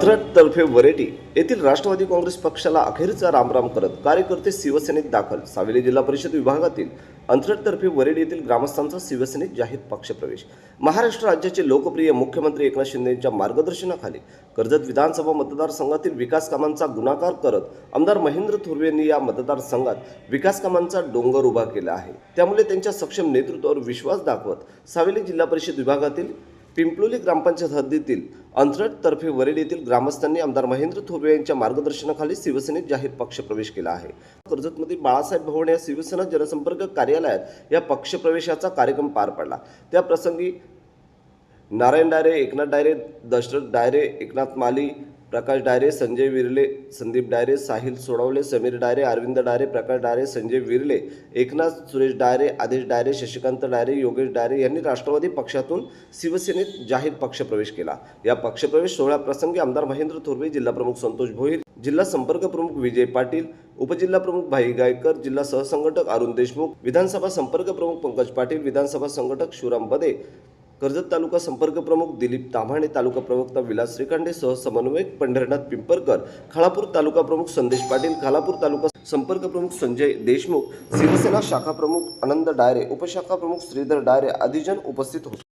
अंतरटतर्फे variety येथील राष्ट्रवादी काँग्रेस पक्षाला अखेरचा रामराम करत कार्यकर्ते शिवसेनेत दाखल. सावेली जिल्हा परिषद विभागातील अंतरटतर्फे वरेडी येथील ग्रामस्थांचा शिवसेनेत जाहीर पक्षप्रवेश. महाराष्ट्र राज्याचे लोकप्रिय मुख्यमंत्री एकनाथ शिंदे यांच्या मार्गदर्शनाखाली कर्जत विधानसभा मतदारसंघातील विकास कामांचा गुणाकार करत आमदार महेंद्र थोरवे यांनी या मतदारसंघात विकास कामांचा डोंगर उभा केला आहे. त्यामुळे त्यांच्या सक्षम नेतृत्वावर विश्वास दाखवत सावेली जिल्हा परिषद विभागातील पिंपलोली ग्रामपंचायत हद्दीतील अंतरट तर्फे वरेड येथील ग्रामस्थांनी आमदार महेंद्र थोरवे यांच्या मार्गदर्शनाखाली शिवसेनेत जाहीर पक्षप्रवेश केला आहे. कर्जतमध्ये बाळासाहेब भवन या शिवसेना जनसंपर्क कार्यालयात या पक्षप्रवेशाचा कार्यक्रम पार पडला. त्या प्रसंगी नारायण डायरे एकनाथ डायरे दशरथ डायरे एकनाथ माली प्रकाश डायरे संजय विरले संदीप डायरे साहिल सोडवले समीर डायरे अरविंद डायरे प्रकाश डायरे संजय विरले एकनाथ सुरेश डायरे आदेश डायरे शशिकांत डायरे योगेश डायरे यांनी राष्ट्रवादी पक्षातून शिवसेनेत जाहीर पक्षप्रवेश केला. या पक्षप्रवेश सोहळ्याप्रसंगी आमदार महेंद्र थोरवे जिल्हाप्रमुख संतोष भोईर जिल्हा संपर्क प्रमुख विजय पाटील उपजिल्हा प्रमुख भाई गायकर जिल्हा सहसंघटक अरुण देशमुख विधानसभा संपर्क प्रमुख पंकज पाटील विधानसभा संघटक शिवराम बदे कर्जत तालुका संपर्क प्रमुख दिलीप ताम्हाणे तालुका प्रवक्ता विलास श्रीखांडेसह समन्वयक पंढरनाथ पिंपरकर खालापूर तालुका प्रमुख संदेश पाटील खालापूर तालुका संपर्क प्रमुख संजय देशमुख शिवसेना शाखा प्रमुख आनंद डायरे उपशाखा प्रमुख श्रीधर डायरे आदिजन उपस्थित होते.